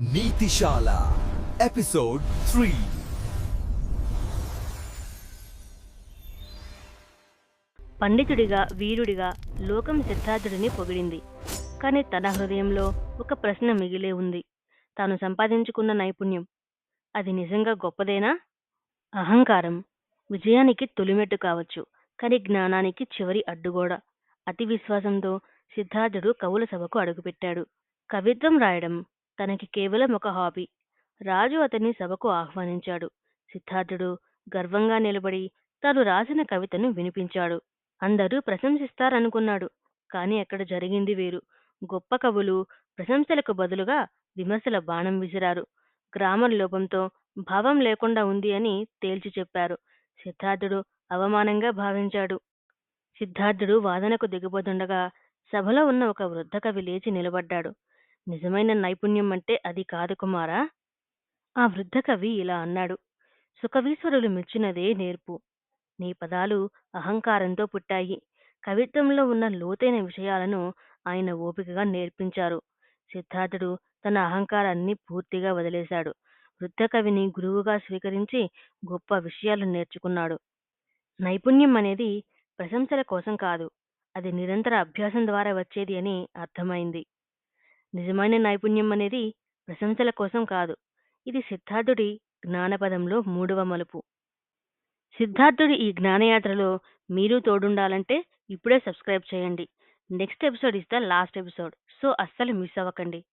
నీతిశాల episode three. పండితుడిగా వీరుడిగా లోకం సిద్ధార్థుడిని పొగిడింది. కానీ తన హృదయంలో ఒక ప్రశ్న మిగిలే ఉంది. తాను సంపాదించుకున్న నైపుణ్యం. అది నిజంగా గొప్పదేనా? అహంకారం. విజయానికి తొలిమెట్టు కావచ్చు కానీ జ్ఞానానికి చివరి అడ్డుగోడ. అతి విశ్వాసంతో సిద్ధార్థుడు కవుల సభకు అడుగుపెట్టాడు. కవిత్వం రాయడం. తనకి కేవలం ఒక హాబీ. రాజు అతన్ని సభకు ఆహ్వానించాడు. సిద్ధార్థుడు గర్వంగా నిలబడి తాను రాసిన కవితను వినిపించాడు. అందరూ ప్రశంసిస్తారనుకున్నాడు. కానీ అక్కడ జరిగింది వేరు. గొప్ప కవులు ప్రశంసలకు బదులుగా విమర్శల బాణం విసిరారు. గ్రామర్ లోపంతో భావం లేకుండా ఉంది అని తేల్చి చెప్పారు. సిద్ధార్థుడు అవమానంగా భావించాడు. సిద్ధార్థుడు వాదనకు దిగబోతుండగా సభలో ఉన్న ఒక వృద్ధ కవి లేచి నిలబడ్డాడు. నిజమైన నైపుణ్యం అంటే అది కాదు కుమారా? ఆ వృద్ధ కవి ఇలా అన్నాడు. సుకవీశ్వరులు మెచ్చినదే నేర్పు. నీ పదాలు అహంకారంతో పుట్టాయి. కవిత్వంలో ఉన్న లోతైన విషయాలను ఆయన ఓపికగా నేర్పించారు. సిద్ధార్థుడు తన అహంకారాన్ని పూర్తిగా వదిలేశాడు. వృద్ధ కవిని గురువుగా స్వీకరించి గొప్ప విషయాలు నేర్చుకున్నాడు. నైపుణ్యం అనేది ప్రశంసల కోసం కాదు అది నిరంతర అభ్యాసం ద్వారా వచ్చేది అని అర్థమైంది. నిజమైన నైపుణ్యం అనేది ప్రశంసల కోసం కాదు. ఇది సిద్ధార్థుడి జ్ఞానపదంలో మూడవ మలుపు. సిద్ధార్థుడి ఈ జ్ఞానయాత్రలో మీరు తోడుండాలంటే ఇప్పుడే సబ్స్క్రైబ్ చేయండి. Next episode is the last episode. So అస్సలు మిస్ అవ్వకండి.